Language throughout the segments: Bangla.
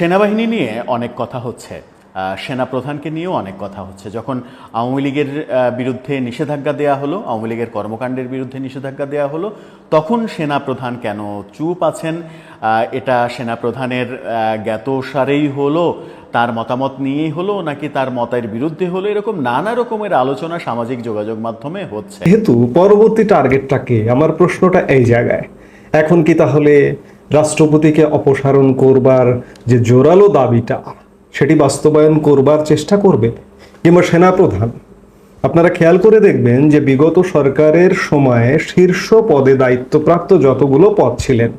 সেনাবাহিনী নিয়ে অনেক কথা হচ্ছে। সেনাপ্রধানকে নিয়েও অনেক কথা হচ্ছে। যখন আওয়ামী লীগের বিরুদ্ধে নিষেধাজ্ঞা দেওয়া হলো, আওয়ামী লীগের কর্মকাণ্ডের বিরুদ্ধে নিষেধাজ্ঞা দেওয়া হলো, তখন সেনাপ্রধান কেন চুপ আছেন? এটা সেনাপ্রধানের জ্ঞাতসারেই হলো, তার মতামত নিয়েই হলো, নাকি তার মতের বিরুদ্ধে হলো? এরকম নানা রকমের আলোচনা সামাজিক যোগাযোগ মাধ্যমে হচ্ছে। যেহেতু পরবর্তী টার্গেটটাকে আমার প্রশ্নটা এই জায়গায়। এখন কি তাহলে রাষ্ট্রপতিকে অপসারণ করবার যে জোরালো দাবিটা, সেটি বাস্তবায়ন করবার চেষ্টা করবে কিংবা সেনাপ্রধান। আপনারা খেয়াল করে দেখবেন যে বিগত সরকারের সময়ে শীর্ষ পদে দায়িত্বপ্রাপ্ত যতগুলো পদ ছিলেন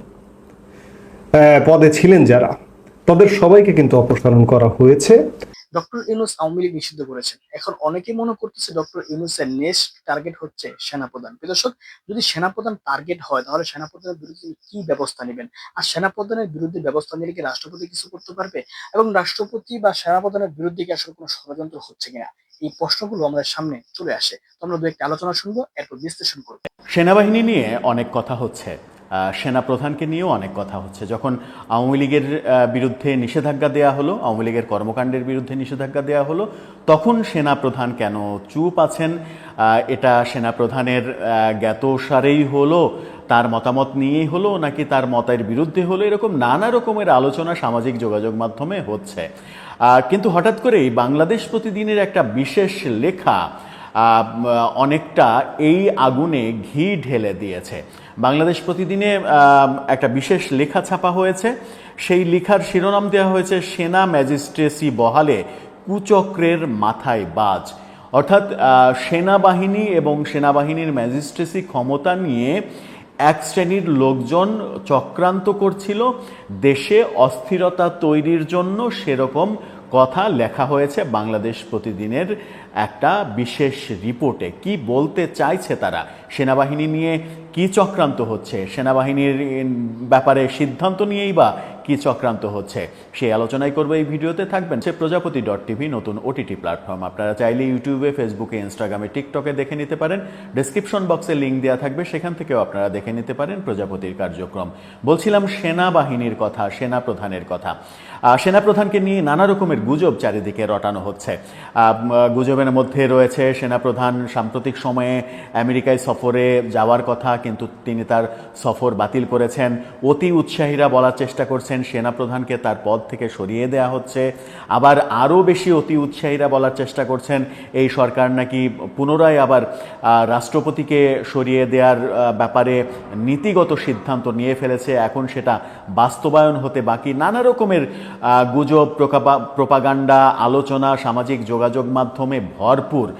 পদে ছিলেন যারা, তাদের সবাইকে কিন্তু অপসারণ করা হয়েছে। ডক্টর ইউনুস আওয়ামী লীগ নিষিদ্ধ করেছেন। এখন অনেকে মনে করতেছে ডক্টর ইউনুসের নেক্সট টার্গেট হচ্ছে সেনাপ্রধান। দর্শক, যদি সেনাপ্রধান টার্গেট হয়, তাহলে সেনাপ্রধানের বিরুদ্ধে কি ব্যবস্থা নেবেন? আর সেনাপ্রধানের বিরুদ্ধে ব্যবস্থা নিলে কি রাষ্ট্রপতি কিছু করতে পারবে? এবং রাষ্ট্রপতি বা সেনাপ্রধানের বিরুদ্ধে কি আসলে কোনো ষড়যন্ত্র হচ্ছে কিনা? এই প্রশ্নগুলো আমাদের সামনে চলে আসে। তো আমরা দু একটা আলোচনা শুনব, এরপর বিশ্লেষণ করব। সেনাবাহিনী নিয়ে অনেক কথা হচ্ছে। সেনাপ্রধানকে নিয়েও অনেক কথা হচ্ছে। যখন আওয়ামী লীগের বিরুদ্ধে নিষেধাজ্ঞা দেওয়া হলো, আওয়ামী লীগের কর্মকাণ্ডের বিরুদ্ধে নিষেধাজ্ঞা দেওয়া হলো, তখন সেনাপ্রধান কেন চুপ আছেন? এটা সেনাপ্রধানের জ্ঞাতসারেই হলো, তার মতামত নিয়েই হলো, নাকি তার মতের বিরুদ্ধে হলো? এরকম নানা রকমের আলোচনা সামাজিক যোগাযোগ মাধ্যমে হচ্ছে। কিন্তু হঠাৎ করেই বাংলাদেশ প্রতিদিনের একটা বিশেষ লেখা অনেকটা এই আগুনে ঘি ঢেলে দিয়েছে। বাংলাদেশ প্রতিদিনে একটা বিশেষ লেখা ছাপা হয়েছে। সেই লেখার শিরোনাম দেওয়া হয়েছে, সেনা ম্যাজিস্ট্রেসি বহালে কুচক্রের মাথায় বাজ। অর্থাৎ সেনাবাহিনী এবং সেনাবাহিনীর ম্যাজিস্ট্রেসি ক্ষমতা নিয়ে এক শ্রেণির লোকজন চক্রান্ত করছিল। দেশে অস্থিরতা তৈরির জন্য সেরকম কথা লেখা হয়েছে বাংলাদেশ প্রতিদিনের একটা বিশেষ রিপোর্টে। কি বলতে চাইছে তারা? সেনাবাহিনী নিয়ে কি চক্রান্ত হচ্ছে? সেনাবাহিনীর ব্যাপারে সিদ্ধান্ত নিয়েই বা কি চক্রান্ত হচ্ছে? সেই আলোচনাই করব এই ভিডিওতে। থাকবেন সে প্রজাপতি ডট টিভি নতুন ওটিটি প্ল্যাটফর্ম। আপনারা চাইলে ইউটিউবে ফেসবুকে ইনস্টাগ্রামে টিকটকে দেখে নিতে পারেন। ডেসক্রিপশন বক্সে লিঙ্ক দেওয়া থাকবে সেখান থেকেও আপনারা দেখে নিতে পারেন প্রজাপতির কার্যক্রম। বলছিলাম সেনাবাহিনীর কথা সেনাপ্রধানের কথা। আহ, সেনাপ্রধানকে নিয়ে নানা রকমের গুজব চারিদিকে রটানো হচ্ছে। গুজবের মধ্যে রয়েছে সেনাপ্রধান সাম্প্রতিক সময়ে আমেরিকায় সফরে যাওয়ার কথা, কিন্তু তিনি তার সফর বাতিল করেছেন। অতি উৎসাহীরা বলার চেষ্টা করছেন সেনাপ্রধানকে তার পদ থেকে সরিয়ে দেয়া হচ্ছে। আবার আরও বেশি অতি উৎসাহীরা বলার চেষ্টা করছেন, এই সরকার নাকি পুনরায় আবার রাষ্ট্রপতিকে সরিয়ে দেওয়ার ব্যাপারে নীতিগত সিদ্ধান্ত নিয়ে ফেলেছে। এখন সেটা বাস্তবায়ন হতে বাকি। নানা রকমের গুজব প্রকাপা- প্রপাগান্ডা আলোচনা সামাজিক যোগাযোগ মাধ্যমে ভরপুর।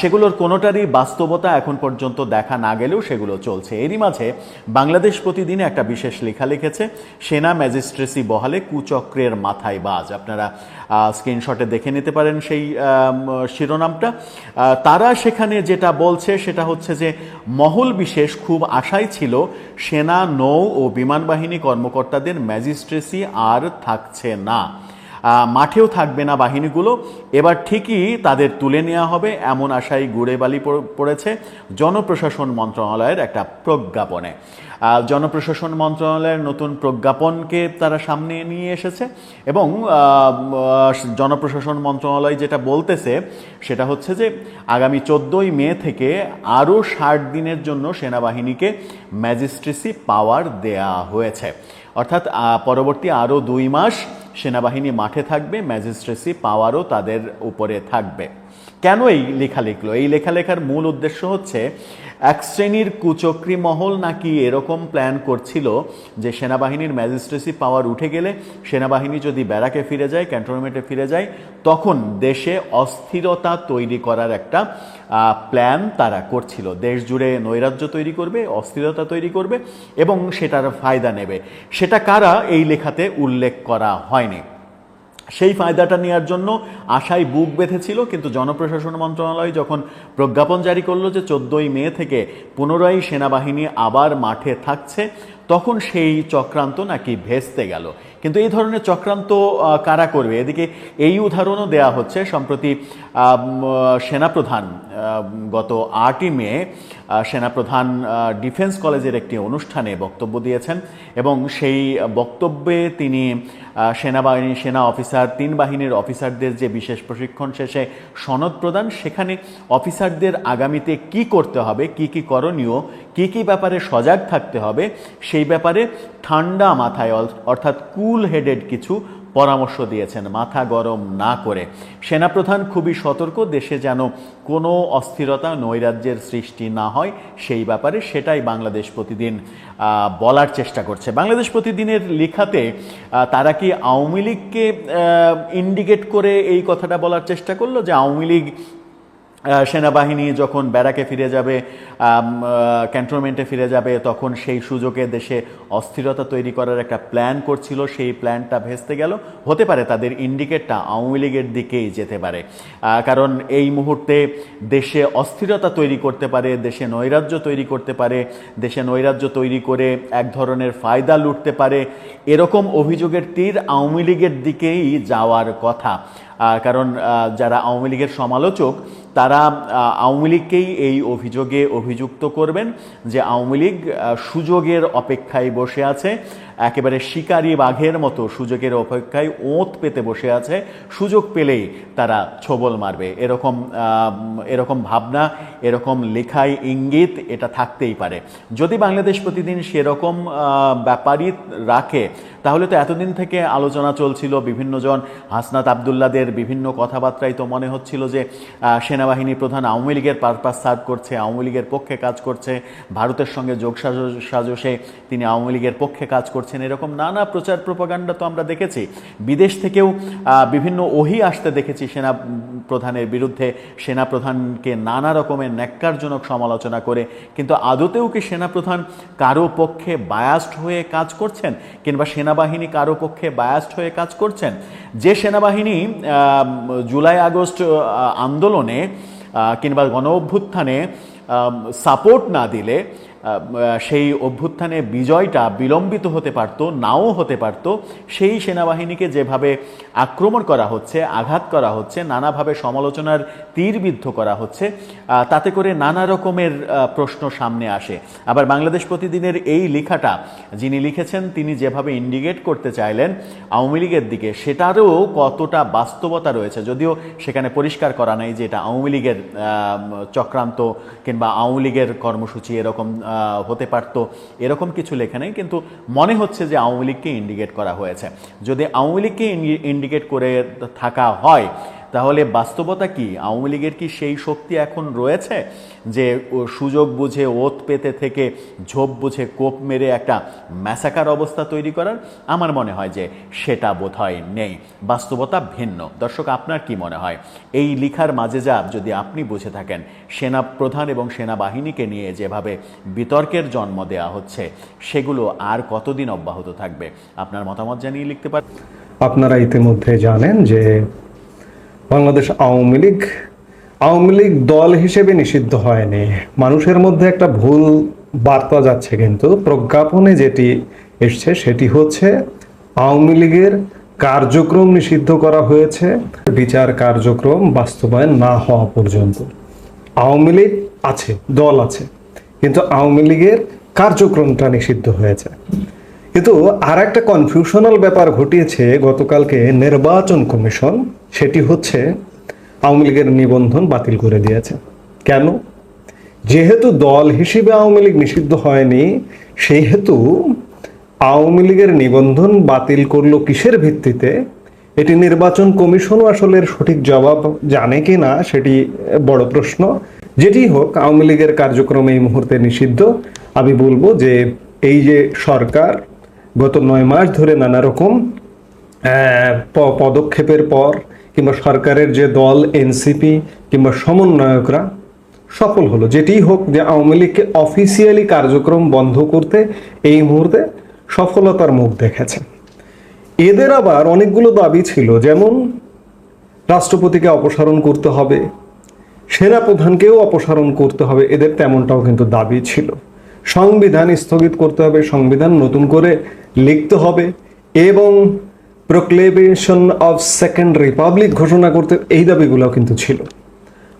সেগুলোর কোনোটারই বাস্তবতা এখন পর্যন্ত দেখা না গেলেও সেগুলো চলছে। এরই মাঝে বাংলাদেশ প্রতিদিনে একটা বিশেষ লেখা লিখেছে, সেনা ম্যাজিস্ট্রেসি বহালে কুচক্রের মাথায় বাজ। আপনারা স্ক্রিনশটে দেখে নিতে পারেন সেই শিরোনামটা। তারা সেখানে যেটা বলছে সেটা হচ্ছে যে, মহল বিশেষ খুব আশাই ছিল সেনা, নৌ ও বিমান বাহিনী কর্মকর্তাদের ম্যাজিস্ট্রেসি আর থাকছে না। মাঠেও থাকবে না বাহিনীগুলো। এবার ঠিকই তাদের তুলে নেওয়া হবে এমন আশাই গুড়ে বালি পড়েছে জনপ্রশাসন মন্ত্রণালয়ের একটা প্রজ্ঞাপনে। জনপ্রশাসন মন্ত্রণালয়ের নতুন প্রজ্ঞাপনকে তারা সামনে নিয়ে এসেছে এবং জনপ্রশাসন মন্ত্রণালয় যেটা বলতেছে সেটা হচ্ছে যে আগামী চোদ্দোই মে থেকে আরও ষাট দিনের জন্য সেনাবাহিনীকে ম্যাজিস্ট্রেসি পাওয়ার দেয়া হয়েছে। অর্থাৎ পরবর্তী আরও দুই মাস সেনাবাহিনী মাঠে থাকবে ম্যাজিস্ট্রেসি পাওয়ারও তাদের উপরে থাকবে। কেন এই লেখা লিখলো? এই লেখা লেখার মূল উদ্দেশ্য হচ্ছে, এক শ্রেণির কুচক্রি মহল নাকি এরকম প্ল্যান করছিল যে সেনাবাহিনীর ম্যাজিস্ট্রেসি পাওয়ার উঠে গেলে সেনাবাহিনী যদি ব্যারাকে ফিরে যায় ক্যান্টনমেন্টে ফিরে যায়, তখন দেশে অস্থিরতা তৈরি করার একটা প্ল্যান তারা করছিল। দেশ জুড়ে নৈরাজ্য তৈরি করবে, অস্থিরতা তৈরি করবে এবং সেটার ফায়দা নেবে। সেটা কারা এই লেখাতে উল্লেখ করা হয়নি? সেই ফায়দাটা নেওয়ার জন্য আশায় বুক বেঁধেছিল, কিন্তু জনপ্রশাসন মন্ত্রণালয় যখন প্রজ্ঞাপন জারি করল যে চোদ্দোই মে থেকে পুনরায় সেনাবাহিনী আবার মাঠে থাকছে, তখন সেই চক্রান্ত নাকি ভেস্তে গেল। কিন্তু এই ধরনের চক্রান্ত কারা করবে? এদিকে এই উদাহরণও দেয়া হচ্ছে, সম্প্রতি সেনাপ্রধান গত আটই মে সেনাপ্রধান ডিফেন্স কলেজের একটি অনুষ্ঠানে বক্তব্য দিয়েছেন এবং সেই বক্তব্যে তিনি সেনাবাহিনী, সেনা অফিসার, তিন বাহিনীর অফিসারদের যে বিশেষ প্রশিক্ষণ শেষে সনদ প্রদান, সেখানে অফিসারদের আগামীতে কি করতে হবে, কি কি করণীয়, কি কি ব্যাপারে সজাগ থাকতে হবে, সেই ব্যাপারে ঠান্ডা মাথায়, অর্থাৎ কুল হেডেড কিছু পরামর্শ দিয়েছেন, মাথা গরম না করে। সেনাপ্রধান খুবই সতর্ক, দেশে যেন কোনো অস্থিরতা নৈরাজ্যের সৃষ্টি না হয়, সেই ব্যাপারে সেটাই বাংলাদেশ প্রতিদিন বলার চেষ্টা করছে। বাংলাদেশ প্রতিদিনের লেখাতে তারা কি আওয়ামী লীগকে ইন্ডিকেট করে এই কথাটা বলার চেষ্টা করল যে আওয়ামী লীগ সেনাবাহিনী যখন ব্যারাকে ফিরে যাবে ক্যান্টনমেন্টে ফিরে যাবে, তখন সেই সুযোগে দেশে অস্থিরতা তৈরি করার একটা প্ল্যান করছিল। সেই প্ল্যানটা ভেস্তে গেল। হতে পারে তাদের ইন্ডিকেটটা আওয়ামী লীগের দিকেই যেতে পারে। কারণ এই মুহূর্তে দেশে অস্থিরতা তৈরি করতে পারে, দেশে নৈরাজ্য তৈরি করতে পারে, দেশে নৈরাজ্য তৈরি করে এক ধরনের ফায়দা লুটতে পারে। এরকম অভিযোগের তীর আওয়ামী লীগের দিকেই যাওয়ার কথা। কারণ যারা আওয়ামী লীগের সমালোচক তারা আওয়ামী লীগকেই এই অভিযোগে অভিযুক্ত করবেন যে আওয়ামী লীগ সুযোগের অপেক্ষায় বসে আছে। একেবারে শিকারী বাঘের মতো সুযোগের অপেক্ষায় ওঁত পেতে বসে আছে। সুযোগ পেলেই তারা ছবল মারবে। এরকম এরকম ভাবনা, এরকম লেখায় ইঙ্গিত এটা থাকতেই পারে। যদি বাংলাদেশ প্রতিদিন সেরকম ব্যাপারই রাখে, তাহলে তো এতদিন থেকে আলোচনা চলছিল বিভিন্নজন হাসনাত আবদুল্লাদের বিভিন্ন কথাবার্তায় তো মনে হচ্ছিল যে সেনাবাহিনী প্রধান আওয়ামী লীগের পারপাস সার্ভ করছে, আওয়ামী লীগের পক্ষে কাজ করছে, ভারতের সঙ্গে যোগসাজ সাজসে তিনি আওয়ামী লীগের পক্ষে কাজ করছেন এরকম নানা প্রচার প্রপাগান্ডা তো আমরা দেখেছি। বিদেশ থেকেও বিভিন্ন ওহি আসতে দেখেছি সেনা প্রধানের বিরুদ্ধে। সেনা প্রধানকে নানা রকমের ন্যাক্কারজনক সমালোচনা করে। কিন্তু আদতেও কি সেনাপ্রধান কারও পক্ষে বায়াস্ট হয়ে কাজ করছেন? কিংবা সেনাবাহিনী কারও পক্ষে বায়াস্ট হয়ে কাজ করছেন? যে সেনাবাহিনী জুলাই আগস্ট আন্দোলনে কিংবা গণ অভ্যুত্থানে সাপোর্ট না দিলে সেই অভ্যুত্থানে বিজয়টা বিলম্বিত হতে পারত, নাও হতে পারত, সেই সেনাবাহিনীকে যেভাবে আক্রমণ করা হচ্ছে, আঘাত করা হচ্ছে, নানাভাবে সমালোচনার তীরবিদ্ধ করা হচ্ছে তাতে করে নানা রকমের প্রশ্ন সামনে আসে। আবার বাংলাদেশ প্রতিদিনের এই লেখাটা যিনি লিখেছেন, তিনি যেভাবে ইন্ডিকেট করতে চাইলেন আওয়ামী লীগের দিকে, সেটারও কতটা বাস্তবতা রয়েছে, যদিও সেখানে পরিষ্কার করা নাই যে এটা আওয়ামী লীগের চক্রান্ত কিংবা আওয়ামী লীগের কর্মসূচি এরকম হতে পারত। এরকম কিছু লেখা নেই, কিন্তু মনে হচ্ছে যে আওয়ামী লীগকে ইন্ডিকেট করা হয়েছে। যদি আওয়ামী লীগকে ইন্ডিকেট করে থাকা হয় তাহলে বাস্তবতা কি? আওয়ামী লীগের কি সেই শক্তি এখন রয়েছে যে সুযোগ বুঝে, ওত পেতে থেকে ঝোপ বুঝে কোপ মেরে একটা ম্যাসাকার অবস্থা তৈরি করার? আমার মনে হয় যে সেটা বোধহয় নেই। বাস্তবতা ভিন্ন। দর্শক, আপনার কি মনে হয়? এই লিখার মাঝে যা যদি আপনি বুঝে থাকেন সেনা প্রধান এবং সেনাবাহিনীকে নিয়ে যেভাবে বিতর্কের জন্ম দেওয়া হচ্ছে, সেগুলো আর কতদিন অব্যাহত থাকবে? আপনার মতামত জানিয়ে লিখতে পারেন আপনারা ইতিমধ্যে জানেন যে বাংলাদেশ আওয়ামী লীগ আওয়ামী লীগ দল হিসেবে নিষিদ্ধ হয়নি। মানুষের মধ্যে একটা ভুল বার্তা যাচ্ছে কিন্তু, প্রজ্ঞাপনে যেটি এসছে সেটি হচ্ছে, আওয়ামী লীগের কার্যক্রম নিষিদ্ধ করা হয়েছে, বিচার কার্যক্রম বাস্তবায়ন না হওয়া পর্যন্ত। আওয়ামী লীগ আছে, দল আছে, কিন্তু আওয়ামী লীগের কার্যক্রমটা নিষিদ্ধ হয়েছে। কিন্তু আর একটা কনফিউশনাল ব্যাপার ঘটিয়েছে গতকালকে নির্বাচন কমিশন, সেটি হচ্ছে আওয়ামী লীগের নিবন্ধন বাতিল করে দিয়েছে। কেন? যেহেতু দল হিসেবে আওয়ামী লীগ নিষিদ্ধ হয়নি, সেহেতু আওয়ামী লীগের নিবন্ধন বাতিল করল কিসের ভিত্তিতে? এটি নির্বাচন কমিশনও আসলে সঠিক জবাব জানে কি না, সেটি বড় প্রশ্ন। যেটি হোক, আওয়ামী লীগের কার্যক্রম এই মুহূর্তে নিষিদ্ধ। আমি বলব যে এই যে সরকার গত নয় মাস ধরে নানা রকম পদক্ষেপের পর কিংবা সরকারের যে দল, এনসিপি কিংবা সমন্বয়করা সফল হলো। যেটিই হোক যে আওয়ামী লীগকে অফিসিয়ালি কার্যক্রম বন্ধ করতে এই মুহূর্তে সফলতার মুখ দেখেছে। এদের আবার অনেকগুলো দাবি ছিল, যেমন রাষ্ট্রপতিকে অপসারণ করতে হবে, সেনাপ্রধানকেও অপসারণ করতে হবে, এদের তেমনটাও কিন্তু দাবি ছিল। সংবিধান স্থগিত করতে হবে, সংবিধান নতুন করে লিখতে হবে এবং প্রোক্লেমেশন অফ সেকেন্ড রিপাবলিক ঘোষণা করতে এই দাবিগুলো কিন্তু ছিল।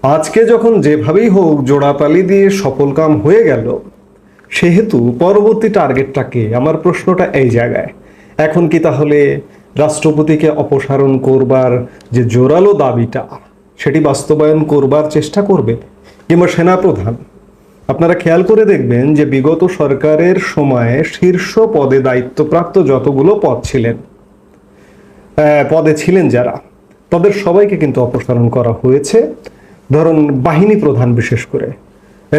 আজকে যখন যেভাবেই হোক জোড়াপালি দিয়ে সফল কাম হয়ে গেল, সেহেতু পরবর্তী টার্গেটটাকে আমার প্রশ্নটা এই জায়গায়। এখন কি তাহলে রাষ্ট্রপতিকে অপসারণ করবার যে জোরালো দাবিটা, সেটি বাস্তবায়ন করবার চেষ্টা করবে কিংবা সেনাপ্রধান আপনারা খেয়াল করে দেখবেন যে বিগত সরকারের সময়ে শীর্ষ পদে দায়িত্বপ্রাপ্ত যতগুলো পদ ছিলেন পদে ছিলেন যারা, তাদের সবাইকে কিন্তু অপসারণ করা হয়েছে। ধরুন, বাহিনী প্রধান বিশেষ করে,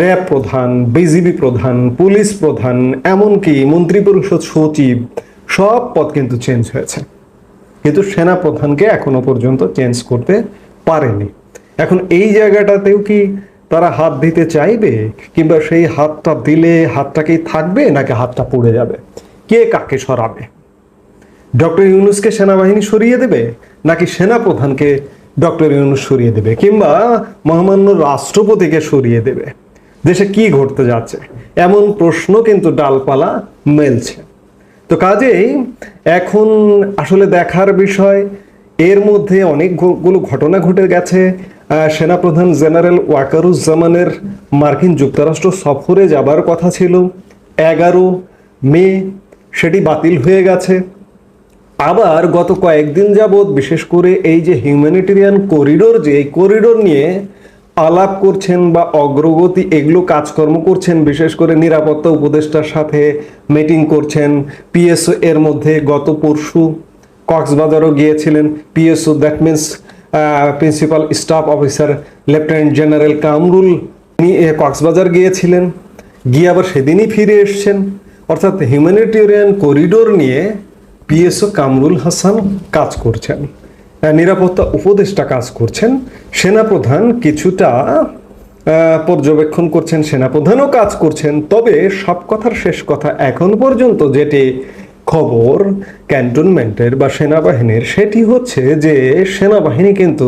র্যাব প্রধান, বিজিবি প্রধান, পুলিশ প্রধান, এমনকি মন্ত্রিপরিষদ সচিব, সব পদ কিন্তু চেঞ্জ হয়েছে। কিন্তু সেনা প্রধানকে এখনও পর্যন্ত চেঞ্জ করতে পারেনি। এখন এই জায়গাটাতেও কি তারা হাত দিতে চাইবে কিংবা সেই হাতটা দিলে হাতটা কি থাকবে নাকি হাতটা পড়ে যাবে? কে কাকে সরাবে? ডক্টর ইউনুসকে সেনাবাহিনী সরিয়ে দেবে নাকি সেনা প্রধানকে ডক্টর ইউনুস সরিয়ে দেবে কিংবা মহামান্য রাষ্ট্রপতিকে সরিয়ে দেবে? দেশে কি ঘটতে যাচ্ছে? এমন প্রশ্ন কিন্তু ডালপালা মেলছে। তো কাজেই এখন আসলে দেখার বিষয়, এর মধ্যে অনেকগুলো ঘটনা ঘটে গেছে। সেনাপ্রধান জেনারেল ওয়াকারুজ্জামানের মার্কিন যুক্তরাষ্ট্র সফরে যাবার কথা ছিল। এগারো মে সেটি বাতিল হয়ে গেছে। আবার গত কয়েকদিন যাবৎ বিশেষ করে এই যে হিউম্যানিটেরিয়ান করিডোর, যে এই করিডোর নিয়ে আলাপ করছেন বা অগ্রগতি, এগুলো কাজকর্ম করছেন, বিশেষ করে নিরাপত্তা উপদেষ্টার সাথে মিটিং করছেন। পিএসও এর মধ্যে গত পরশু কক্সবাজারও গিয়েছিলেন। PSO that means principal staff officer lieutenant general Kamrul. তিনি কক্সবাজার গিয়েছিলেন। গিয়ে আবার সেদিনই ফিরে এসছেন। অর্থাৎ হিউম্যানিটেরিয়ান করিডোর নিয়ে পিএসও কামরুল হাসান কাজ করছেন। নিরাপত্তা উপদেষ্টা কাজ করছেন। সেনাপ্রধান কিছুটা পর্যবেক্ষণ করছেন। সেনাপ্রধানও কাজ করছেন। তবে সব কথার শেষ কথা এখন পর্যন্ত যেটি খবর ক্যান্টনমেন্টের বা সেনাবাহিনীর, সেটি হচ্ছে যে সেনাবাহিনী কিন্তু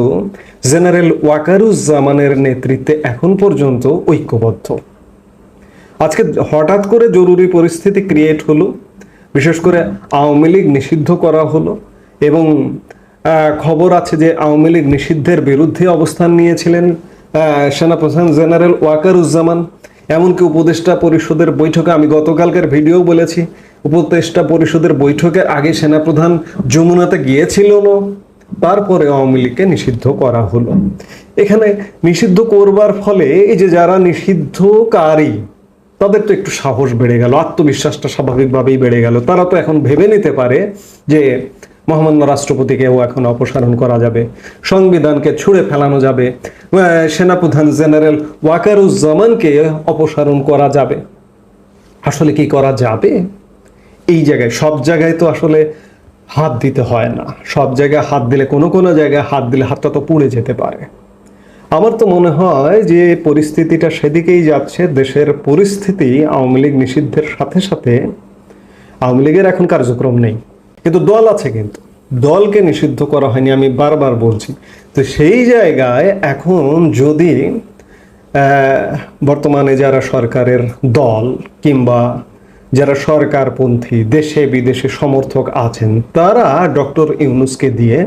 জেনারেল ওয়াকারুজ্জামানের নেতৃত্বে এখন পর্যন্ত ঐক্যবদ্ধ। আজকে হঠাৎ করে জরুরি পরিস্থিতি ক্রিয়েট হলো, বিশেষ করে আওয়ামী লীগ নিষিদ্ধ করা হলো এবং খবর আছে যে আওয়ামী লীগ নিষিদ্ধের বিরুদ্ধে অবস্থান নিয়েছিলেন সেনাপ্রধান জেনারেল ওয়াকারুজ্জামান। এমনকি উপদেষ্টা পরিষদের বৈঠকে আমি গতকালকের ভিডিও বলেছি উপদেষ্টা পরিষদের বৈঠকের আগে সেনাপ্রধান যমুনাতে গিয়েছিল না। তারপরে আওয়ামী লীগকে নিষিদ্ধ করা হলো। এখানে নিষিদ্ধ করবার ফলে এই যে যারা নিষিদ্ধকারী, তাদের তো একটু সাহস বেড়ে গেল, আত্মবিশ্বাসটা স্বাভাবিকভাবেই বেড়ে গেল। তারা তো এখন ভেবে নিতে পারে যে মহামান্য রাষ্ট্রপতিকেও এখন অপসারণ করা যাবে, সংবিধানকে ছুঁড়ে ফেলানো যাবে সেনাপ্রধান জেনারেল ওয়াকারুজ্জামানকে অপসারণ করা যাবে। আসলে কি করা যাবে? এই জায়গায়, সব জায়গায় তো আসলে হাত দিতে হয় না। সব জায়গায় হাত দিলে, কোনো কোনো জায়গায় হাত দিলে হাতটা তো পুড়ে যেতে পারে। আমার তো মনে হয় যে পরিস্থিতিটা সেদিকেই যাচ্ছে, দেশের পরিস্থিতি আওয়ামী লীগ নিষিদ্ধের সাথে সাথে আওয়ামী লীগের এখন কার্যক্রম নেই। কিন্তু দল আছে কিন্তু। দলকে নিষিদ্ধ করা হয়নি, আমি বারবার বলছি। তো সেই জায়গায় এখন যদি বর্তমানে যারা সরকারের দল কিংবা যারা সরকারপন্থী, দেশে বিদেশে সমর্থক আছেন, তারা ডক্টর ইউনুসকে দিয়ে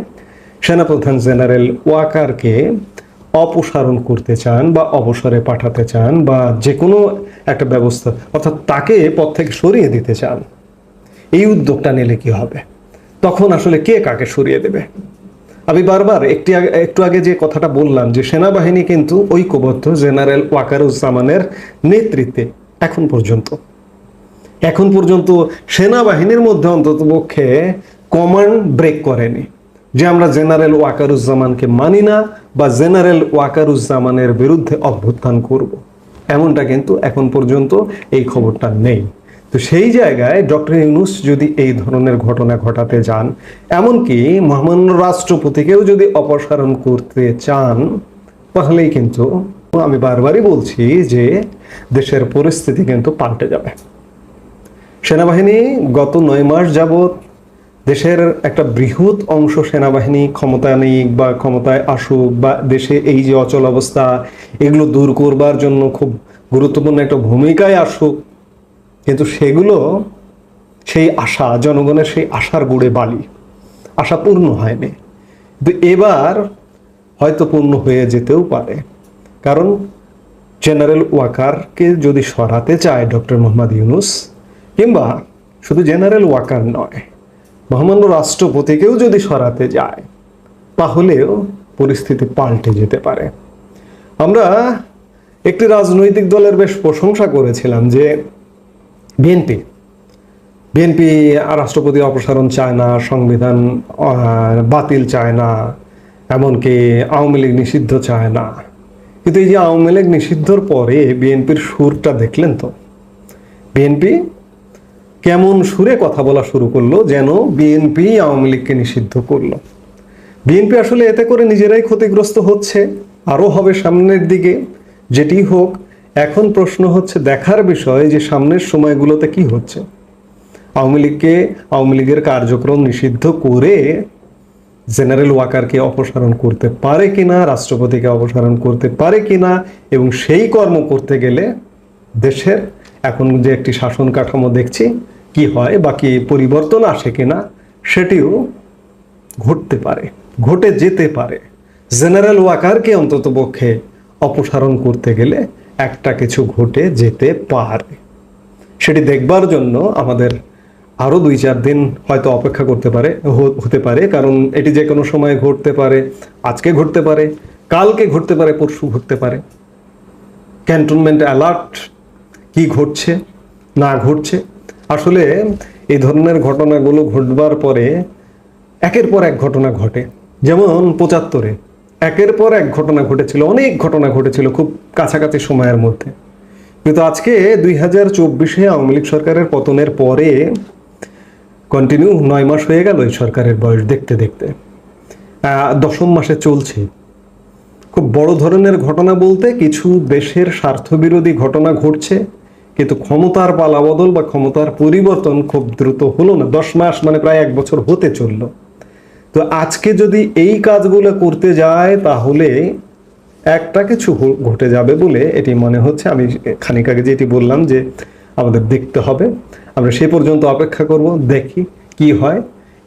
সেনাপ্রধান জেনারেল ওয়াকারকে অপসারণ করতে চান বা অবসরে পাঠাতে চান বা যে কোনো একটা ব্যবস্থা, অর্থাৎ তাকে পথ থেকে সরিয়ে দিতে চান, এই উদ্যোগটা নিলে কি হবে? তখন আসলে কে কাকে সরিয়ে দেবে? আমি বারবার একটি একটু আগে যে কথাটা বললাম যে সেনাবাহিনী কিন্তু ঐক্যবদ্ধ জেনারেল ওয়াকারুজ্জামানের নেতৃত্বে এখন পর্যন্ত। এখন পর্যন্ত সেনাবাহিনীর মধ্যে অন্তত পক্ষে কমান্ড ব্রেক করেনি। যে আমরা জেনারেল ওয়াকারুজ্জামানকে মানি না বা জেনারেল ওয়াকারুজ্জামানের বিরুদ্ধে অভ্যুত্থান করব। এমনটা কিন্তু এখন পর্যন্ত এই খবরটা নেই। তো সেই জায়গায় ডক্টর ইউনুস যদি এই ধরনের ঘটনা ঘটাতে যান, এমনকি মহামান্য রাষ্ট্রপতিকেও যদি অপসারণ করতে চান, তাহলেই কিন্তু আমি বারবারই বলছি যে দেশের পরিস্থিতি কিন্তু পাল্টে যাবে। সেনাবাহিনী গত নয় মাস যাবৎ দেশের একটা বৃহৎ অংশ সেনাবাহিনী ক্ষমতা নেই বা ক্ষমতায় আসুক বা দেশে এই যে অচল অবস্থা, এগুলো দূর করবার জন্য খুব গুরুত্বপূর্ণ একটা ভূমিকায় আসুক। কিন্তু সেগুলো সেই আশা, জনগণের সেই আশার গুড়ে বালি। আশা পূর্ণ হয়নি। কিন্তু এবার হয়তো পূর্ণ হয়ে যেতেও পারে। কারণ জেনারেল ওয়াকারকে যদি সরাতে চায় ডক্টর মোহাম্মদ ইউনুস কিংবা শুধু জেনারেল ওয়াকার নয় মহামান্য রাষ্ট্রপতিকেও যদি সরাতে যায়, তাহলেও পরিস্থিতি পাল্টে যেতে পারে। আমরা একটি রাজনৈতিক দলের বেশ প্রশংসা করেছিলাম যে বিএনপি বিএনপি রাষ্ট্রপতি অপসারণ চায় না, সংবিধান বাতিল চায় না, এমনকি আওয়ামী লীগ নিষিদ্ধ চায় না। কিন্তু এই যে আওয়ামী লীগ নিষিদ্ধর পরে বিএনপির সুরটা দেখলেন তো? বিএনপি কেমন সুরে কথা বলা শুরু করল যেন বিএনপি আওয়ামী লীগকে নিষিদ্ধ করল। বিএনপি আসলে এতে করে নিজেরাই ক্ষতিগ্রস্ত হচ্ছে। আরও হবে সামনের দিকে। যেটি হোক, এখন প্রশ্ন হচ্ছে দেখার বিষয় যে সামনের সময়গুলোতে কি হচ্ছে। আওয়ামী লীগকে, আওয়ামী লীগের কার্যক্রম নিষিদ্ধ করে জেনারেল ওয়াকারকে অপসারণ করতে পারে কিনা, রাষ্ট্রপতিকে অপসারণ করতে পারে কিনা, এবং সেই কর্ম করতে গেলে দেশের এখন যে একটি শাসন কাঠামো দেখছি কি হয় বাকি পরিবর্তন আসে কিনা সেটিও ঘটতে পারে, ঘটে যেতে পারে। জেনারেল ওয়াকারকে অন্তত পক্ষে অপসারণ করতে গেলে একটা কিছু ঘটে যেতে পারে। সেটি দেখবার জন্য আমাদের আরও দুই চার দিন হয়তো অপেক্ষা করতে পারে হতে পারে, কারণ এটি যে কোনো সময় ঘটতে পারে, আজকে ঘটতে পারে, কালকে ঘটতে পারে, পরশু ঘটতে পারে। ক্যান্টনমেন্ট অ্যালার্ট কি ঘটছে, না ঘটছে আসলে এই ধরনের ঘটনাগুলো ঘটবার পরে একের পর এক ঘটনা ঘটে। যেমন পঁচাত্তরে, একের পর এক ঘটনা ঘটেছিল, অনেক ঘটনা ঘটেছিল খুব কাছাকাছি সময়ের মধ্যে। কিন্তু আজকে দুই হাজার চব্বিশে আওয়ামী লীগ সরকারের পতনের পরে কন্টিনিউ নয় মাস হয়ে গেল এই সরকারের বয়স দেখতে দেখতে। দশম মাসে চলছে। খুব বড় ধরনের ঘটনা বলতে কিছু দেশের স্বার্থবিরোধী ঘটনা ঘটছে। কিন্তু ক্ষমতার পালাবদল বা ক্ষমতার পরিবর্তন খুব দ্রুত হলো না। দশ মাস মানে প্রায় এক বছর হতে চলল। তো আজকে যদি এই কাজগুলো করতে যায়, তাহলে একটা কিছু ঘটে যাবে বলে এটি মনে হচ্ছে। আমি খানিক আগে যেটি বললাম যে আমাদের দেখতে হবে। আমরা সে পর্যন্ত অপেক্ষা করব, দেখি কি হয়।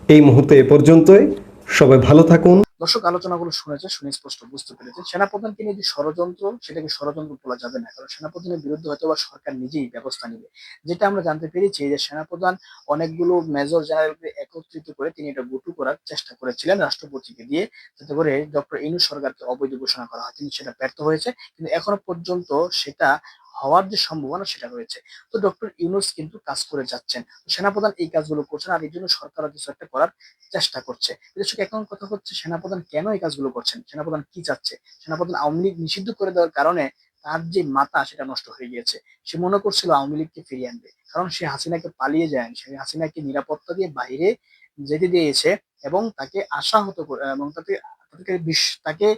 এই মুহূর্তে এ পর্যন্তই। সবাই ভালো থাকুন। দর্শক আলোচনাগুলো শুনেছে শুনে স্পষ্ট বুঝতে পেরেছে। সেনাপ্রধানকে নিয়ে যে ষড়যন্ত্র, সেটাকে ষড়যন্ত্র বলা যাবে না, কারণ সেনাপ্রধানের বিরুদ্ধে হয়তো বা সরকার নিজেই ব্যবস্থা নেবে। যেটা আমরা জানতে পেরেছি যে সেনাপ্রধান অনেকগুলো মেজর জেনারেলকে একত্রিত করে তিনি এটা গুটু করার চেষ্টা করেছিলেন রাষ্ট্রপতিকে দিয়ে। যাতে করে ডক্টর ইনু সরকারকে অবৈধ ঘোষণা করা হয়। তিনি সেটা ব্যর্থ হয়েছে, কিন্তু এখনও পর্যন্ত সেটা হওয়ার যে সম্ভাবনা সেটা রয়েছে। তো ডক্টর ইউনুস কিন্তু কাজ করে যাচ্ছেন। সেনাপ্রধান এই কাজগুলো করছেন আর এই জন্য সরকারও কিছু একটা করার চেষ্টা করছে। দর্শক এখন কথা হচ্ছে সেনাপ্রধান কেন এই কাজগুলো করছেন? সেনাপ্রধান কি চাচ্ছে? সেনাপ্রধান আওয়ামী লীগ নিষিদ্ধ করে দেওয়ার কারণে তার যে মাথা সেটা নষ্ট হয়ে গিয়েছে। সে মনে করছিল আওয়ামী লীগকে ফিরিয়ে আনবে। কারণ সে হাসিনাকে পালিয়ে যায় সে হাসিনাকে নিরাপত্তা দিয়ে বাইরে যেতে দিয়েছে এবং তাকে আশাহত এবং তাকে তাকে তাকে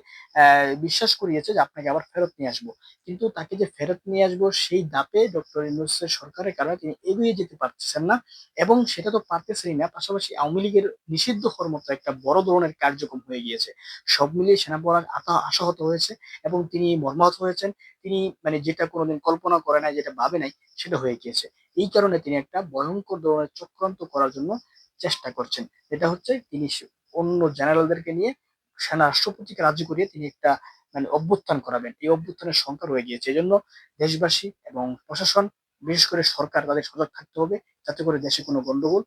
বিশ্বাস করিয়েছে যে আপনাকে আবার ফেরত নিয়ে আসব। কিন্তু তাকে যে ফেরত নিয়ে আসব সেই দাপে ডক্টর ইউনূসের সরকারের কারণে তিনি এগিয়ে যেতে পারতেছেন না এবং সেটা তো পারতেছেনই না। পাশাপাশি আওয়ামী লীগের নিষিদ্ধ হওয়ার মতো একটা বড় ধরনের কার্যক্রম হয়ে গিয়েছে। সব মিলিয়ে সেনাপ্রধান আতা- আশাহত হয়েছে এবং তিনি মর্মাহত হয়েছেন। তিনি মানে যেটা কোনোদিন কল্পনা করে নাই, যেটা ভাবে নাই, সেটা হয়ে গিয়েছে। এই কারণে তিনি একটা ভয়ঙ্কর ধরনের চক্রান্ত করার জন্য চেষ্টা করছেন। যেটা হচ্ছে তিনি অন্য জেনারেলদেরকে নিয়ে সেনা রাষ্ট্রপতিকে রাজি করিয়ে তিনি একটা মানে অভ্যুত্থান করাবেন। এই অভ্যুত্থানের সংখ্যা রয়ে গিয়েছে। এই জন্য দেশবাসী এবং প্রশাসন, বিশেষ করে সরকার, তাদের সজাগ থাকতে হবে যাতে করে দেশে কোনো গন্ডগোল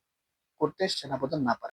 করতে সেনাপ্রধান না পারে।